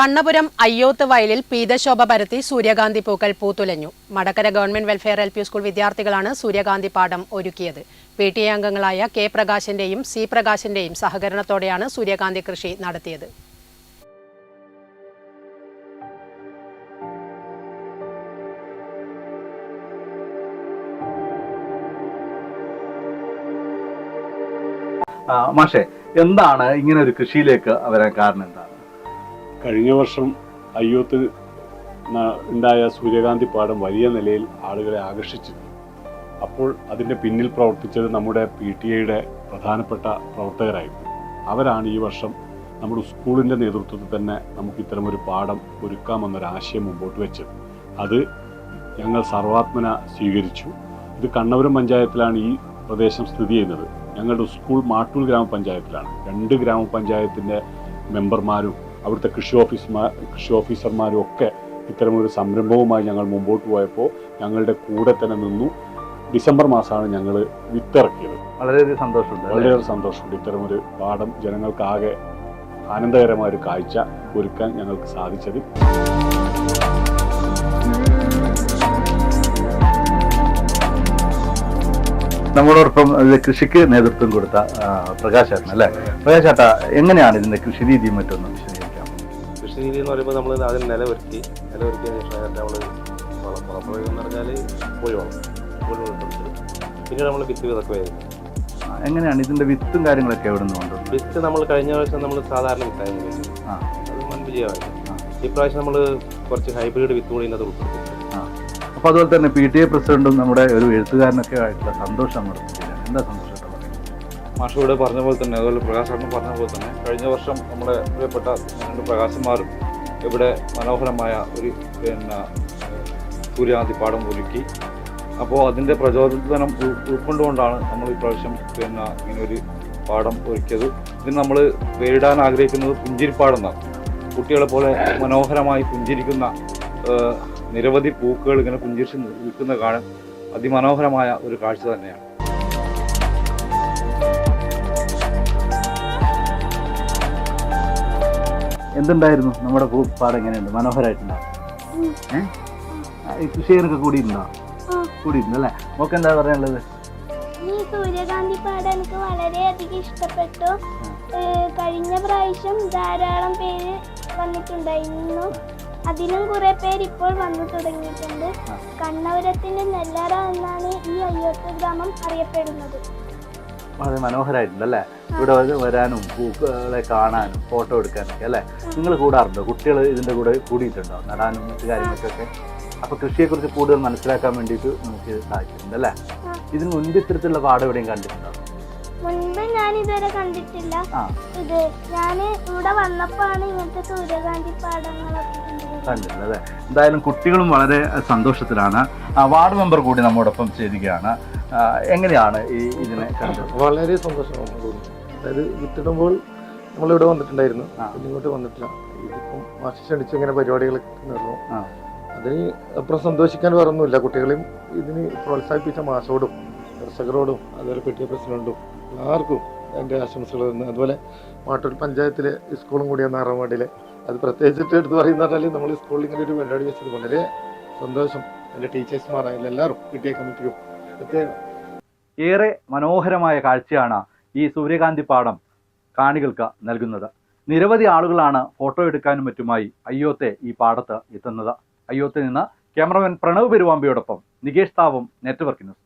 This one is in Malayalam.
കണ്ണപുരം അയ്യോത്ത് വയലിൽ പീതശോഭ പരത്തി സൂര്യകാന്തി പൂക്കൾ പൂത്തുലഞ്ഞു. Madakkara government welfare L P school വിദ്യാർത്ഥികളാണ് സൂര്യകാന്തി പാഠം ഒരുക്കിയത്. പി ടി എ അംഗങ്ങളായ കെ പ്രകാശിന്റെയും സി പ്രകാശിന്റെയും സഹകരണത്തോടെയാണ് സൂര്യകാന്തി കൃഷി നടത്തിയത്. മാഷെ എന്താണ് ഇങ്ങനെ ഒരു കൃഷിയിലേക്ക് വരാൻ കാരണം കഴിഞ്ഞ വർഷം അയ്യോത്ത് ന- ഉണ്ടായ സൂര്യകാന്തി പാടം വലിയ നിലയിൽ ആളുകളെ ആകർഷിച്ചിരുന്നു. അപ്പോൾ അതിന്റെ പിന്നിൽ പ്രവർത്തിച്ചത് നമ്മുടെ പി ടി എയുടെ പ്രധാനപ്പെട്ട പ്രവർത്തകരായിരുന്നു. അവരാണ് ഈ വർഷം നമ്മുടെ സ്കൂളിന്റെ നേതൃത്വത്തിൽ തന്നെ നമുക്ക് ഇത്തരമൊരു പാഠം ഒരുക്കാമെന്നൊരാശയം മുമ്പോട്ട് വെച്ചത്. അത് ഞങ്ങൾ സർവാത്മന സ്വീകരിച്ചു. ഇത് കണ്ണപുരം പഞ്ചായത്തിലാണ് ഈ പ്രദേശം സ്ഥിതി ചെയ്യുന്നത്. ഞങ്ങളുടെ സ്കൂൾ മാട്ടൂൽ ഗ്രാമപഞ്ചായത്തിലാണ്. രണ്ട് ഗ്രാമപഞ്ചായത്തിന്റെ മെമ്പർമാരും അവിടുത്തെ കൃഷി ഓഫീസർമാർ കൃഷി ഓഫീസർമാരൊക്കെ ഇത്തരമൊരു സംരംഭവുമായി ഞങ്ങൾ മുമ്പോട്ട് പോയപ്പോൾ ഞങ്ങളുടെ കൂടെ തന്നെ നിന്നു. ഡിസംബർ മാസമാണ് ഞങ്ങൾ വിത്തിറക്കിയത്. വളരെയധികം സന്തോഷമുണ്ട്? വളരെയേറെ സന്തോഷമുണ്ട്. ഇത്തരമൊരു പാഠം ജനങ്ങൾക്കാകെ ആനന്ദകരമായ ഒരു കാഴ്ച ഒരുക്കാൻ ഞങ്ങൾക്ക് സാധിച്ചത്. നമ്മളോടൊപ്പം കൃഷിക്ക് നേതൃത്വം കൊടുത്ത പ്രകാശ് ചേട്ടൻ അല്ലേ? പ്രകാശ് ചേട്ടാ എങ്ങനെയാണ് ഇതിന്റെ കൃഷി രീതിയും മറ്റൊന്നും രീതി എന്ന് പറയുമ്പോൾ നമ്മൾ ആദ്യം നില നിലവരുത്തിയതിന് ശേഷം അതിനകത്ത് നമ്മൾ വളം വളപ്രയോഗം എന്ന് പറഞ്ഞാൽ കോഴി വളം കോഴി വളം ഇട്ട് പിന്നീട് നമ്മൾ വിത്ത് വിതക്കുമായിരുന്നു എങ്ങനെയാണ് ഇതിന്റെ വിത്തും കാര്യങ്ങളൊക്കെ എവിടെ നിന്ന് കൊണ്ടുവന്നത് വിത്ത് നമ്മൾ കഴിഞ്ഞ പ്രാവശ്യം നമ്മൾ സാധാരണ വിത്തായിരുന്നു അത് വൻ വിജയമായി ഈ ഇപ്രാവശ്യം നമ്മൾ കുറച്ച് ഹൈബ്രിഡ് വിത്ത് കൂടി ഇതിനകത്ത് ഉൾപ്പെടുത്തി അപ്പോൾ അതുപോലെ തന്നെ പി ടി എ പ്രസിഡന്റും നമ്മുടെ ഒരു എഴുത്തുകാരനൊക്കെ ആയിട്ടുള്ള സന്തോഷം നമ്മുടെ എന്താ മാഷ് പറഞ്ഞ പോലെ തന്നെ അതുപോലെ പ്രകാശ് പറഞ്ഞ പോലെ തന്നെ കഴിഞ്ഞ വർഷം നമ്മുടെ പ്രിയപ്പെട്ട രണ്ട് പ്രകാശന്മാരും ഇവിടെ മനോഹരമായ ഒരു പിന്നെ പാടം ഒരുക്കി. അപ്പോൾ അതിന്റെ പ്രചോദനം ഉൾക്കൊണ്ടുകൊണ്ടാണ് നമ്മൾ ഈ പ്രാവശ്യം പിന്നെ ഇങ്ങനെ ഒരു പാടം ഒരുക്കിയത്. ഇതിന് നമ്മൾ പേരിടാൻ ആഗ്രഹിക്കുന്നത് പുഞ്ചിരിപ്പാടം എന്നാണ് കുട്ടികളെ പോലെ മനോഹരമായി പുഞ്ചിരിക്കുന്ന നിരവധി പൂക്കൾ ഇങ്ങനെ പുഞ്ചിരിച്ച് നിൽക്കുന്ന കാണാൻ അതിമനോഹരമായ ഒരു കാഴ്ച തന്നെയാണ്. എന്തുണ്ടായിരുന്നു? നമ്മുടെ പാടം എങ്ങനെയുണ്ട്? മനോഹരമായിട്ടുണ്ടോ ഏഹ് കൃഷിയൊക്കെ കൂടിയിട്ടുണ്ടോ കൂടിയിട്ടുണ്ട് അല്ലേ? നമുക്ക് എന്താ പറയാനുള്ളത്? ഈ സൂര്യകാന്തി പാടം എനിക്ക് വളരെയധികം ഇഷ്ടപ്പെട്ടു. കഴിഞ്ഞ പ്രാവശ്യം ധാരാളം പേര് വന്നിട്ടുണ്ടായിരുന്നു. അതിലും കുറെ പേര് ഇപ്പോൾ വന്നു തുടങ്ങിയിട്ടുണ്ട്. കണ്ണപുരത്തിന്റെ നെല്ലറ എന്നാണ് ഈ അയ്യോത്ത് ഗ്രാമം അറിയപ്പെടുന്നത്. വളരെ മനോഹരമായിട്ടുണ്ട് അല്ലേ? ഇവിടെ വരെ വരാനും പൂക്കളെ കാണാനും ഫോട്ടോ എടുക്കാനൊക്കെ അല്ലേ? നിങ്ങൾ കൂടാറുണ്ടോ? കുട്ടികൾ ഇതിന്റെ കൂടെ കൂടിയിട്ടുണ്ടോ? നടാനും മറ്റു കാര്യങ്ങൾക്കൊക്കെ? അപ്പോൾ കൃഷിയെക്കുറിച്ച് കൂടുതൽ മനസ്സിലാക്കാൻ വേണ്ടിയിട്ട് നമുക്ക് സാധിച്ചിട്ടുണ്ട് അല്ലേ? ഇതിന് മുൻപ് ഇത്തരത്തിലുള്ള പാടം എവിടെയും കണ്ടിട്ടുണ്ടോ? മുൻപ് ഞാൻ ഇതുവരെ കണ്ടിട്ടില്ല. ഇത് ഞാൻ ഇവിടെ വന്നപ്പോഴാണ് ഇങ്ങനത്തെ സൂര്യകാന്തി പാടങ്ങളൊക്കെ കണ്ടിട്ടുണ്ട് അല്ലേ? എന്തായാലും കുട്ടികളും വളരെ സന്തോഷത്തിലാണ്. വാർഡ് മെമ്പർ കൂടി നമ്മോടൊപ്പം ചേരുകയാണ്. എങ്ങനെയാണ് ഈ ഇതിനെ കണ്ടത്? വളരെ സന്തോഷമാണ് അതായത് വിത്തിടുമ്പോൾ നമ്മളിവിടെ വന്നിട്ടുണ്ടായിരുന്നു. ഇങ്ങോട്ട് വന്നിട്ടില്ല. ഇതിപ്പം മാഷി ക്ഷണിച്ച് ഇങ്ങനെ പരിപാടികളൊക്കെ നടന്നു. അതിന് അപ്പുറം സന്തോഷിക്കാൻ വേറൊന്നുമില്ല. കുട്ടികളെയും ഇതിന് പ്രോത്സാഹിപ്പിച്ച മാഷോടും കർഷകരോടും അതുപോലെ പി ടി പ്രസിഡന്റും എല്ലാവർക്കും എന്റെ ആശംസകൾ തന്നു. അതുപോലെ മാട്ടൂർ പഞ്ചായത്തിലെ സ്കൂളും കൂടിയാണ് ആറാം വാർഡിലെ അത് പ്രത്യേകിച്ചിട്ട് എടുത്ത് പറയുന്ന പറഞ്ഞാൽ നമ്മൾ സ്കൂളിൽ ഇങ്ങനെ ഒരു പരിപാടി വെച്ചത് വളരെ സന്തോഷം. എന്റെ ടീച്ചേഴ്സ്മാരായാലും എല്ലാവരും പി ടി എ കമ്മിറ്റിയും ഏറെ മനോഹരമായ കാഴ്ചയാണ് ഈ സൂര്യകാന്തി പാടം കാണികൾക്ക് നൽകുന്നത്. നിരവധി ആളുകളാണ് ഫോട്ടോ എടുക്കാനും മറ്റുമായി അയ്യോത്തെ ഈ പാടത്ത് എത്തുന്നത്. അയ്യോത്തെ നിന്ന് ക്യാമറമാൻ പ്രണവ് പെരുവാമ്പിയോടൊപ്പം നികേഷ് താവും നെറ്റ്വർക്ക് ന്യൂസ്